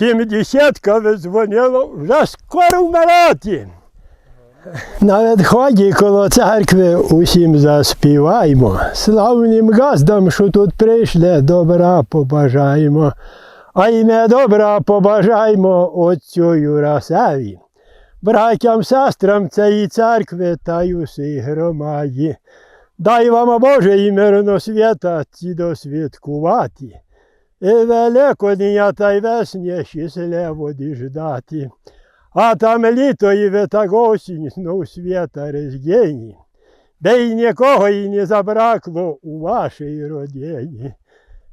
Сімдесятка видзвонило, вже скоро вмирати. На відході коло церкви усім заспіваємо. Славним газдам, що тут прийшли, добра побажаємо. А ім'я добра побажаємо отцю Юрасеві, братям, сестрам цієї церкви та й усій громаді. Дай вам Боже і мирно свята ці досвідкувати. І великодня та й весні щасливо діждати. А там літо і ви так осінь знов свята різдені. Де й нікого і не забракло у вашій родині.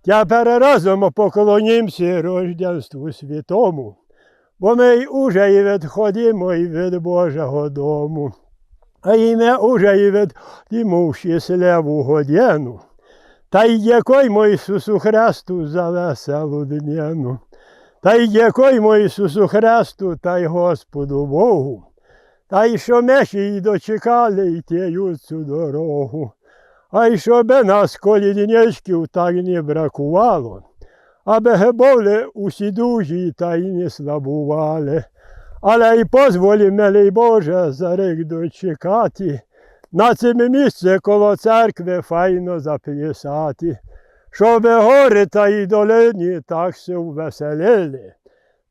Тепер разом поклонімся рожденству святому, бо ми й уже і відходимо і від Божого дому. А і ми уже і відходимо в щасливу годину. Та й дякуємо Ісусу Христу за веселу днину. Та й дякуємо Ісусу Христу та й Господу Богу. Та й що ще й дочекали й тією цю дорогу. А й щоб нас коліднячків так не бракувало, аби були усі дужі та й не слабували. Але й позволі, милий Боже, за рік дочекати, на цим місце коло церкви файно заплясати, щоб гори та й долині так се веселили,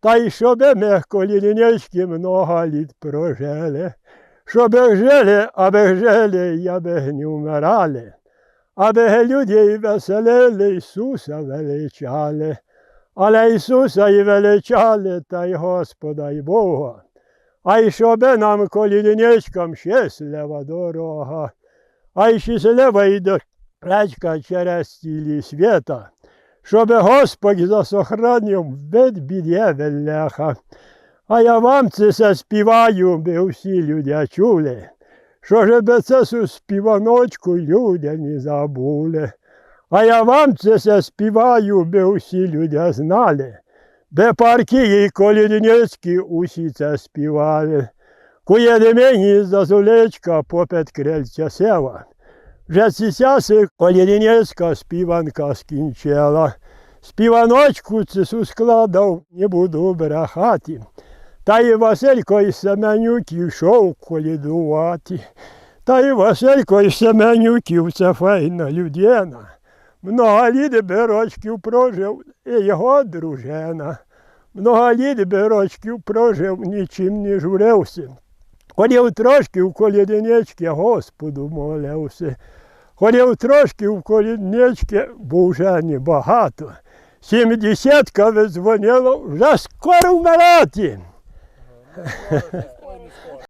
та й щоб ми колінечки много літ прожили, щоб жили, аби жили, і аби не вмирали, аби людей веселили, Ісуса величали, але Ісуса і величали, та й Господа й Бога. А й щоб нам колінечкам щаслива дорога, а й щаслива і доречка через цілі свята, щоб Господь засохранив від біде велеха. А я вам це все співаю, би всі люди чули, що ж би це су співаночку люди не забули. А я вам це все співаю, би всі люди знали. Де парки і колінецькі усі це співали. Кує мені зазулечка попід крильця села. Вже сісяси колінецька співанка скінчила. Співаночку цесу складав, не буду брехати. Та й Василько із Семенюків йшов колідувати. Та й Василько із Семенюків це файна людина. Много літ рочків прожив і його дружина. Много літ рочків прожив, нічим не журився. Ходив трошки в коліднички, Господу молився. Ходив трошки в коліднички, бо вже не багато. Сімдесятка видзвонило, вже скоро вмирати.